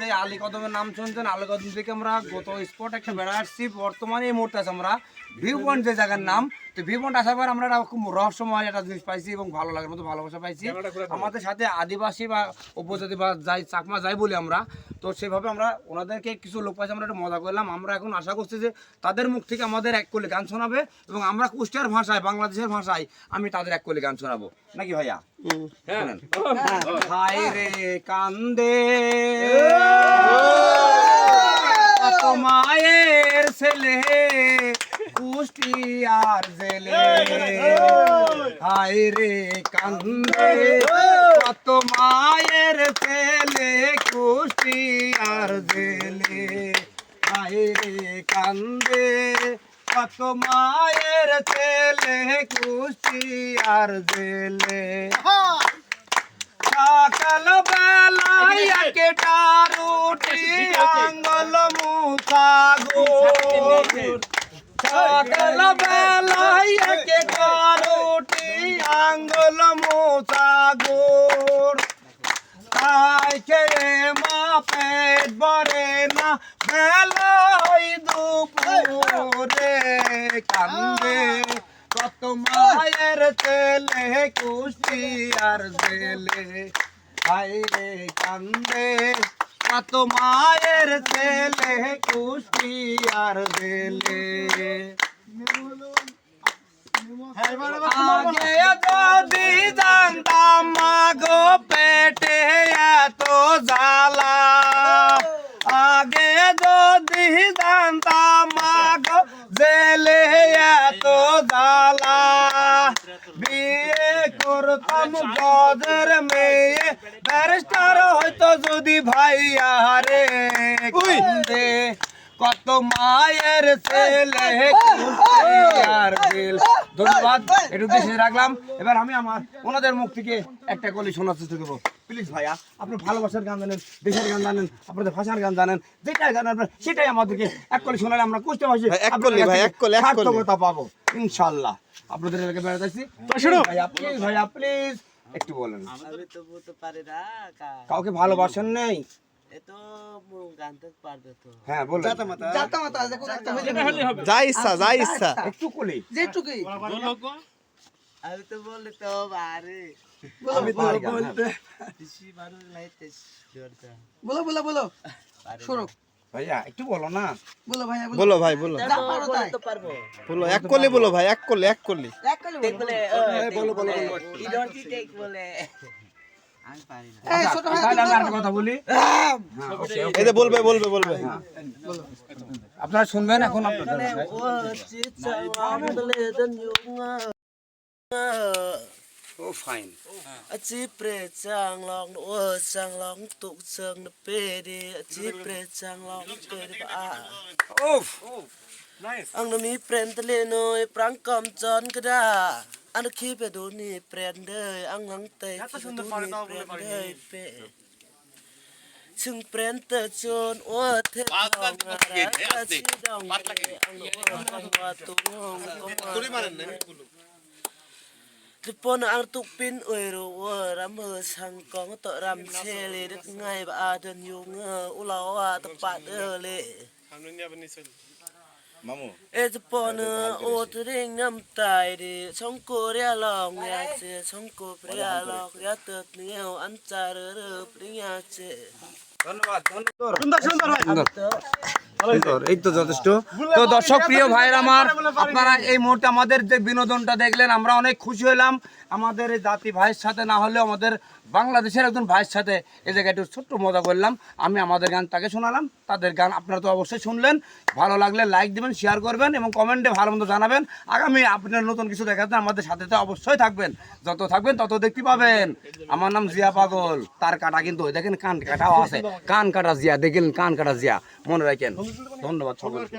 যে আলী কদমের নাম শুনছেন আলী কদম থেকে আমরা গত স্পট একটা বেড়া আসছি। বর্তমানে এই মুহূর্তে আছে আমরা ভিউ পয়েন্ট যে জায়গার নাম। তো ভিউ পয়েন্ট আসার পর আমরা খুব রহস্যময় একটা জিনিস পাইছি এবং ভালো লাগার মতো ভালোবাসা পাইছি। আমাদের সাথে আদিবাসী বা উপজাতি বা যাই চাকমা যাই বলি আমরা তো সেভাবে আমরা ওনাদেরকে কিছু লোক পাইছি আমরা একটু মজা করলাম। আমরা এখন আশা করছি যে তাদের মুখ থেকে আমাদের এক কলি গান শোনাবে এবং আমরা কুষ্টিয়ার ভাষায় বাংলাদেশের ভাষায় আমি তাদের এক কলি গান শোনাবো। নাকি ভাইয়া? হায় রে কান্দে। মায়ের ছেলে কুষ্টিয়ার জেলে। হায় রে কান্দে। কত মায়ের ছেলে কুষ্টিয়ার জেলে। হায় রে কান্দে। কত মায়ের ছেলে কুষ্টিয়ার জেলে। সকাল বেলায় কেটা রুটি আঙ্গল মুখা গো সকাল বেলায় কেটা রুটি আঙ্গল মুখা গোর তাই খেয়ে মা পেট ভরে না বেলায় দুপুরে কান্দে কত তেলে কুষ্টিয়ার জেলে। আইরে কান্দে কত মায়ের ছেলে কুষ্টিয়ার জেলে। আগে যদি বিয়ে করতাম গজের মেয়ে ব্যারিস্টার হয়তো যদি ভাইয়া রে কত মায়ের ছেলে আর দিল ধন্যবাদ একটু দেশে রাখলাম। এবার আমি আমার ওনাদের মুখ থেকে একটা কলি শোনার চেষ্টা করব। প্লিজ ভাইয়া আপনি ভালোবাসার গান জানেন দেশের গান জানেন আপনাদের ভাষার গান জানেন যেটাই গান আপনার সেটাই আমাদেরকে এক কলি শোনালে আমরা কুষ্টি ভাষী এক কলি ভাই, এক কলি, এক কলি। সার্থকতা পাবো ইনশাল্লাহ। আপনাদের এলাকায় বেড়াতে আসছি। ভাইয়া প্লিজ ভাইয়া প্লিজ একটু বলেন। আমি তো বলতে পারি না কা- কাউকে ভালোবাসেন নেই? এ তো মু- গানতে পারবে তো। হ্যাঁ বলেন। যা ইচ্ছা যা ইচ্ছা। একটু কলি আমি তো বলি তো বারে। আমি তো বলতে বেশি মানুষ লাইতে জোরটা বলো বলো বলো। শুরু ভাইয়া একটু বলো না। বলো ভাইয়া বলো। ভাই বলো। তো পারব। বলো এক কলি বলো ভাই এক কলি এক টেক বলো বলে বলো? আপনারা শুনবেন এখন โอ้ฟังอาชีพเปรตจางลองโอ้จางลองตกเชิงเปดีอาชีพเปรตจางลองเปดีปะโอ้อังนมีเปรตทะเลน้อยปรังกอมจอนก็ได้ อันคีเปดูนี่เปลี่ยนเดยอังหังเตยดูนี่เปรนเดยเปซึ่งเปลี่ยนเตจนโอ้เทพเราราชีดองอังวัตุงงตุลิมานันนี่กุลุทุกปนอังตุกปินอวยรัวรำเฮสังกองต่อรำเชลีดึกไงบ้าเดินยุงเอออุลาวาตะปาเออเลยทำนู่นนี่เป็นนิสัย মামু। এজপন ওদরিং নাম দর্শক প্রিয় ভাইয়ের আমার আপনারা এই মুহূর্তে আমাদের যে বিনোদনটা দেখলেন আমরা অনেক খুশি হইলাম আমাদের এই জাতি ভাইয়ের সাথে না হলেও আমাদের বাংলাদেশের একজন ভাইয়ের সাথে এই জায়গায় একটু ছোট্ট মজা করলাম। আমি আমাদের গান তাকে শোনালাম, তাদের গান আপনারা তো অবশ্যই শুনলেন। ভালো লাগলে লাইক দিবেন শেয়ার করবেন এবং কমেন্টে ভালো মতো জানাবেন। আগামী আপনার নতুন কিছু দেখাতে আমাদের সাথে তো অবশ্যই থাকবেন। যত থাকবেন তত দেখতে পাবেন। আমার নাম জিয়া পাগল, তার কাটা কিন্তু দেখেন কান কাটাও আছে। কান কাটা জিয়া, দেখেন কান কাটা জিয়া। মনে রাখেন। ধন্যবাদ সকলকে।